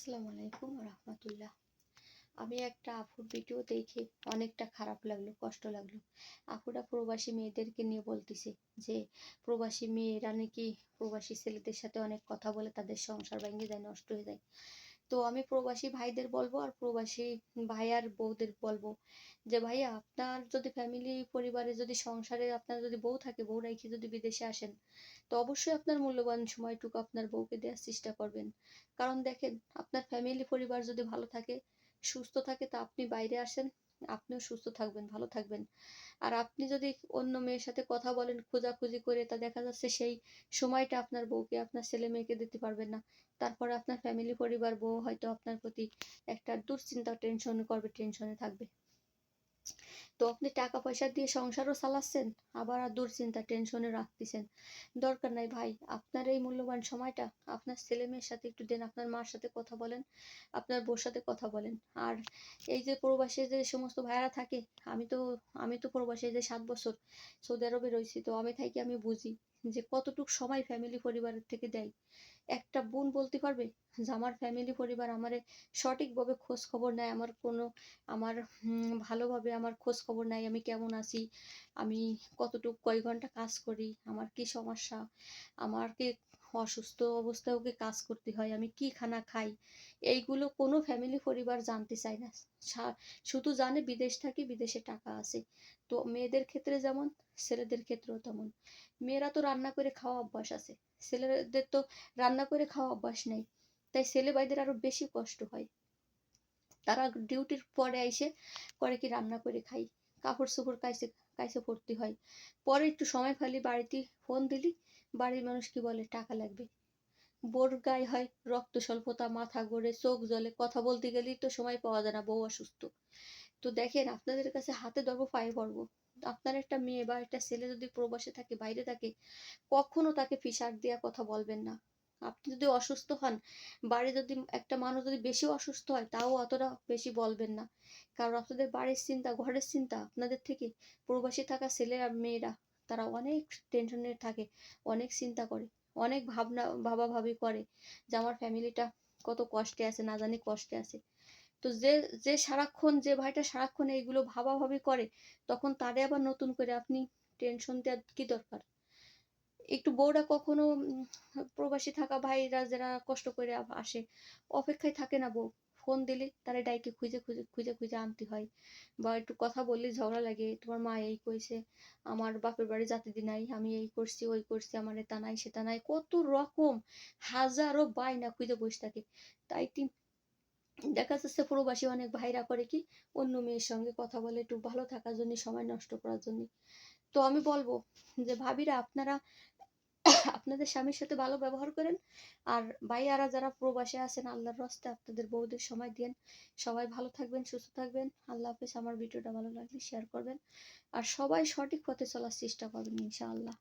আসসালামু আলাইকুম রহমতুল্লাহ। আমি একটা আপুর ভিডিও দেখে অনেকটা খারাপ লাগল, কষ্ট লাগল। আপুরা প্রবাসী মেয়েদেরকে নিয়ে বলতেছে যে, প্রবাসী মেয়েরা নাকি প্রবাসী ছেলেদের সাথে অনেক কথা বলে, তাদের সংসার ভেঙে যায়, নষ্ট হয়ে যায়। তো আমি প্রবাসী ভাইদের বলব আর প্রবাসী ভাই আর বউদের বলব যে ভাইয়া আপনার যদি ফ্যামিলি পরিবারে যদি সংসারে আপনার যদি বউ থাকে বউ রেখে যদি বিদেশে আসেন, তো অবশ্যই আপনার মূল্যবান সময়টুকু আপনার বউকে দেওয়ার চেষ্টা করবেন। কারণ দেখেন, আপনার ফ্যামিলি পরিবার যদি ভালো থাকে, সুস্থ থাকে, তা আপনি বাইরে আসেন আপনিও সুস্থ থাকবেন, ভালো থাকবেন। আর আপনি যদি অন্য মেয়ের সাথে কথা বলেন, খোঁজাখুঁজি করে তা দেখা যাচ্ছে সেই সময়টা আপনার বউকে, আপনার ছেলে মেয়েকে দিতে পারবেন না। তারপরে আপনার ফ্যামিলি পরিবার, বউ হয়তো আপনার প্রতি একটা দুশ্চিন্তা টেনশন করবে টেনশনে থাকবে। তো আপনি টাকা পয়সা দিয়ে সংসারও চালাচ্ছেন, আবার আর দুশ্চিন্তা টেনশনে রাখতেছেন। দরকার নাই ভাই, আপনার এই মূল্যবান সময়টা, আপনার ছেলে মেয়ের সাথে একটু দেন, আপনার মার সাথে কথা বলেন, আপনার বউর সাথে কথা বলেন। আর এই যে প্রবাসী যে সমস্ত ভাইয়ারা থাকে, আমি তো আমি তো প্রবাসী যে সাত বছর সৌদি আরবে রয়েছি, তো আমি থাকি, আমি বুঝি যে কতটুক সময় ফ্যামিলি পরিবারের থেকে দেয়। একটা বোন বলতে পারবে যে, আমার ফ্যামিলি পরিবার আমারে সঠিকভাবে খোঁজ খবর নেয়, আমার কোনো, আমার ভালোভাবে আমার খোঁজ খবর নেয়, আমি কেমন আছি, আমি কতটুক, কয় ঘণ্টা কাজ করি, আমার কি সমস্যা আমার কি অসুস্থ অবস্থায় ওকে কাজ করতে হয়, আমি কি খানা খাই, এইগুলো কোনো ফ্যামিলি পরিবার জানতে চায় না। শুধু জানে বিদেশ থাকি, বিদেশে টাকা আছে। তো মেয়েদের ক্ষেত্রে যেমন, ছেলেদের ক্ষেত্রেও তেমন। মেয়েরা তো রান্না করে খাওয়া অভ্যাস আছে, ছেলেদের তো রান্না করে খাওয়া অভ্যাস নেই। তাই ছেলে ভাইদের আরও বেশি কষ্ট হয়। তারা ডিউটির পরে এসে করে কি রান্না করে খাই। কাপড় চোপড় কাইসে কাইসে পড়তে হয়। পরে একটু সময় ফালি বাড়িতে ফোন দিলি, বাড়ির মানুষ কি বলে, টাকা লাগবে। বোর গায়ে হয় রক্ত স্বল্পতা, মাথা গড়ে চোখ জ্বলে, কথা বলতে গেলেই তো সময় পাওয়া যায় না, বউ অসুস্থ। তো দেখেন আপনাদের কাছে হাতে ধরবো, পায়ে পড়ব আপনার একটা মেয়ে বা একটা ছেলে যদি প্রবাসে থাকে, বাইরে থাকে, কখনো তাকে ফিসার দেওয়া কথা বলবেন না। আপনি যদি অসুস্থ হন বাড়ি যদি একটা মানুষ যদি বেশি অসুস্থ হয়, তাও অতটা বেশি বলবেন না। কারণ আপনাদের বাড়ির চিন্তা, ঘরের চিন্তা, আপনাদের থেকে প্রবাসী থাকা ছেলেরা, মেয়েরা, তারা অনেক টেনশনে থাকে, অনেক চিন্তা করে, অনেক ভাবনা, ভাবাভাবি করে যে আমার ফ্যামিলিটা কত কষ্টে আছে, না জানি কষ্টে আছে। তো যে যে সারাক্ষণ, যে ভাইটা সারাক্ষণ এইগুলো ভাবাভাবি করে, তখন তারে আবার নতুন করে আপনি টেনশন দেওয়ার কি দরকার? একটু বউরা কখনো প্রবাসী থাকা ভাইরা যারা কষ্ট করে আসে, অপেক্ষায় থাকে না বউ। ফোন দিলে তারা ডাইকে খুঁজে খুঁজে খুঁজে খুঁজে আনতে হয়। বা একটু কথা বললে ঝগড়া লাগে, তোমার মা এই কইছে, আমার বাপের বাড়ি জাতি দি নাই, আমি এই করছি, ওই করছি, আমার এটা নাই, সেটা নাই। কত রকম হাজারো বায়না খুঁজে বসে থাকে। তাই দেখা যাচ্ছে প্রবাসী অনেক ভাইরা করে কি, অন্য মেয়ের সঙ্গে কথা বলে একটু ভালো থাকার জন্য, সময় নষ্ট করার জন্য। তো আমি বলব যে ভাবিরা, আপনারা আপনাদের স্বামীর সাথে ভালো ব্যবহার করেন। আর বাইয়ারা যারা প্রবাসে আছেন, আল্লাহর রস্তে আপনাদের বউদের সময় দেন সবাই ভালো থাকবেন, সুস্থ থাকবেন। আল্লাহ হাফেজ। আমার ভিডিওটা ভালো লাগলে শেয়ার করবেন। আর সবাই সঠিক পথে চলার চেষ্টা করবেন, ইনশাআল্লাহ।